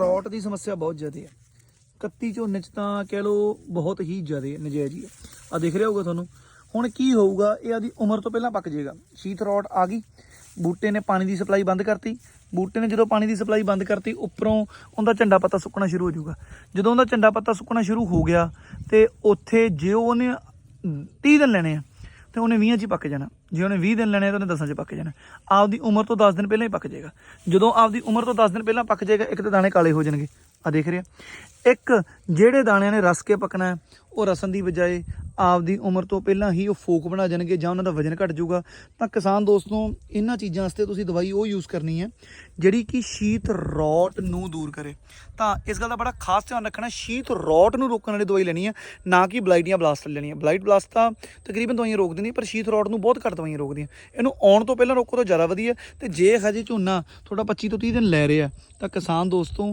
Rot ਦੀ ਸਮੱਸਿਆ ਬਹੁਤ ਜ਼ਿਆਦਾ ਹੈ। 31 ਝੋਨੇ ਚ ਤਾਂ ਕਹਿ ਲਓ ਬਹੁਤ ਹੀ ਜ਼ਿਆਦਾ ਨਜਾਇਜ਼ ਹੀ ਹੈ। ਆ ਦਿਖ ਰਿਹਾ ਹੋਊਗਾ ਤੁਹਾਨੂੰ। ਹੁਣ ਕੀ ਹੋਊਗਾ, ਇਹ ਆਦੀ ਉਮਰ ਤੋਂ ਪਹਿਲਾਂ ਪੱਕ ਜਾਏਗਾ। ਸ਼ੀਤ ਰੋਟ ਆ ਗਈ। ਬੂਟੇ ਨੇ ਪਾਣੀ ਦੀ ਸਪਲਾਈ ਬੰਦ ਕਰਤੀ। ਬੂਟੇ ਨੇ ਜਦੋਂ ਪਾਣੀ ਦੀ ਸਪਲਾਈ ਬੰਦ ਕਰਤੀ, ਉੱਪਰੋਂ ਉਹਦਾ ਝੰਡਾ ਪੱਤਾ ਸੁੱਕਣਾ ਸ਼ੁਰੂ ਹੋ ਜਾਊਗਾ। ਜਦੋਂ ਉਹਦਾ ਝੰਡਾ ਪੱਤਾ ਸੁੱਕਣਾ ਸ਼ੁਰੂ ਹੋ ਗਿਆ, ਤੇ ਉੱਥੇ ਜੇ ਉਹਨੇ 30 ਦਿਨ ਲੈਣੇ ਆ ਤੇ ਉਹਨੇ 20 ਚ ਹੀ ਪੱਕ ਜਾਣਾ। ਜੇ ਉਹਨੇ 20 ਦਿਨ ਲੈਣੇ ਤਾਂ ਉਹਨੇ 10 ਚ ਪੱਕ ਜਾਣਾ। ਆਪਦੀ ਉਮਰ ਤੋਂ 10 ਦਿਨ ਪਹਿਲਾਂ ਹੀ ਪੱਕ ਜਾਏਗਾ। ਜਦੋਂ ਆਪਦੀ ਉਮਰ ਤੋਂ 10 ਦਿਨ ਪਹਿਲਾਂ ਪੱਕ ਜਾਏਗਾ, ਇੱਕ ਤਾਂ ਦਾਣੇ ਕਾਲੇ ਹੋ ਜਾਣਗੇ। ਆ ਦੇਖ ਰਿਹਾ। ਇੱਕ, ਜਿਹੜੇ ਦਾਣਿਆਂ ਨੇ ਰਸ ਕੇ ਪੱਕਣਾ ਉਹ ਰਸਨ ਦੀ ਬਜਾਏ ਆਪਦੀ ਉਮਰ ਤੋਂ ਪਹਿਲਾਂ ਹੀ ਉਹ ਫੋਕ ਬਣਾ ਜਾਣਗੇ ਜਾਂ ਉਹਨਾਂ ਦਾ ਵਜਨ ਘਟ ਜਾਊਗਾ, ਤਾਂ ਕਿਸਾਨ ਦੋਸਤੋ, ਇਹਨਾਂ ਚੀਜ਼ਾਂ ਵਾਸਤੇ ਤੁਸੀਂ ਦਵਾਈ ਉਹ ਯੂਜ਼ ਕਰਨੀ ਹੈ, ਜਿਹੜੀ ਕਿ ਸ਼ੀਤ ਰੌਟ ਨੂੰ ਦੂਰ ਕਰੇ। ਤਾਂ ਇਸ ਗੱਲ ਦਾ ਬੜਾ ਖਾਸ ਧਿਆਨ ਰੱਖਣਾ, ਸ਼ੀਤ ਰੌਟ ਨੂੰ ਰੋਕਣ ਵਾਲੀ ਦਵਾਈ ਲੈਣੀ ਹੈ, ਨਾ ਕਿ ਬਲਾਈਡੀਆਂ ਬਲਾਸਟ ਲੈਣੀ ਹੈ ਬਲਾਈਡ ਬਲਾਸਟ ਤਾਂ ਤਕਰੀਬਨ ਦਵਾਈਆਂ ਰੋਕ ਦਿੰਦੀਆਂ ਪਰ ਸ਼ੀਤ ਰੌਟ ਨੂੰ ਬਹੁਤ ਘੱਟ ਦਵਾਈਆਂ ਰੋਕਦੀਆਂ। ਇਹਨੂੰ ਆਉਣ ਤੋਂ ਪਹਿਲਾਂ ਰੋਕੋ ਤਾਂ ਜ਼ਿਆਦਾ ਵਧੀਆ ਤੇ ਜੇ ਹਜੇ ਝੋਨਾ ਤੁਹਾਡਾ 25 ਤੋਂ 30 ਦਿਨ ਲੈ ਰਿਹਾ ਤਾਂ ਕਿਸਾਨ ਦੋਸਤੋ